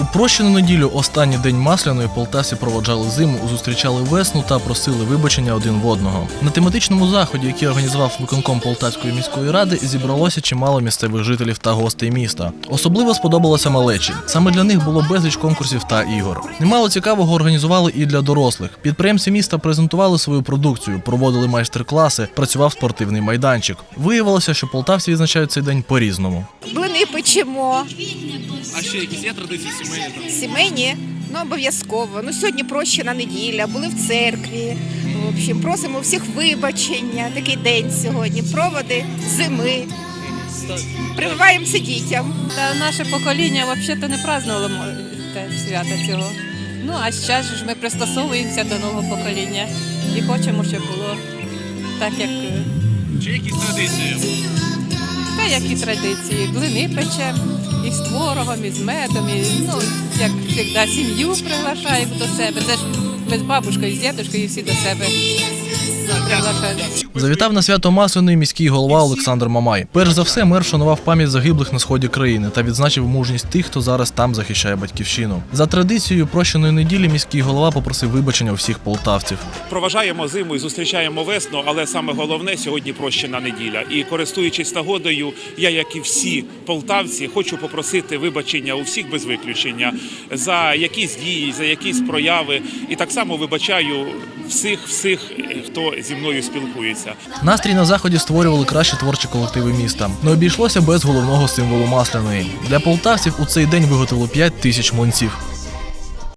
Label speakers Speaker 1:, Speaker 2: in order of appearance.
Speaker 1: У прощену неділю, останній день масляної, полтавці проводжали зиму, зустрічали весну та просили вибачення один в одного. На тематичному заході, який організував виконком Полтавської міської ради, зібралося чимало місцевих жителів та гостей міста. Особливо сподобалося малечі. Саме для них було безліч конкурсів та ігор. Немало цікавого організували і для дорослих. Підприємці міста презентували свою продукцію, проводили майстер-класи, працював спортивний майданчик. Виявилося, що полтавці відзначають цей день по-різному.
Speaker 2: Блини печемо,
Speaker 3: А ще якісь є традиції сімейні?
Speaker 2: сімейні, ну обов'язково. Ну сьогодні прощена неділя, були в церкві. В общем, просимо всіх вибачення. Такий день сьогодні. Проводи зими. Прививаємося дітям.
Speaker 4: Та наше покоління взагалі не празднувало свята цього. Ну а зараз ж ми пристосовуємося до нового покоління і хочемо, щоб було так, як е,
Speaker 3: Чи якісь традиції?
Speaker 4: Які традиції. Блини печемо і з творогом, і з медом, і ну як завжди, сім'ю приглашаємо до себе. Це ж ми з бабушкою, з дідушкою всі до себе приглашаємо.
Speaker 1: Завітав на свято Масляної міський голова Олександр Мамай. Перш за все, мер вшанував пам'ять загиблих на сході країни та відзначив мужність тих, хто зараз там захищає батьківщину. За традицією прощеної неділі міський голова попросив вибачення всіх полтавців.
Speaker 5: Проважаємо зиму і зустрічаємо весну, але саме головне сьогодні прощена неділя. І користуючись нагодою, я, як і всі полтавці, хочу попросити вибачення у всіх без виключення за якісь дії, за якісь прояви. І так само вибачаю всіх, всіх, хто зі мною спілкується.
Speaker 1: Настрій на заході створювали кращі творчі колективи міста. Не обійшлося без головного символу масляної. Для полтавців у цей день виготовили 5 тисяч млинців.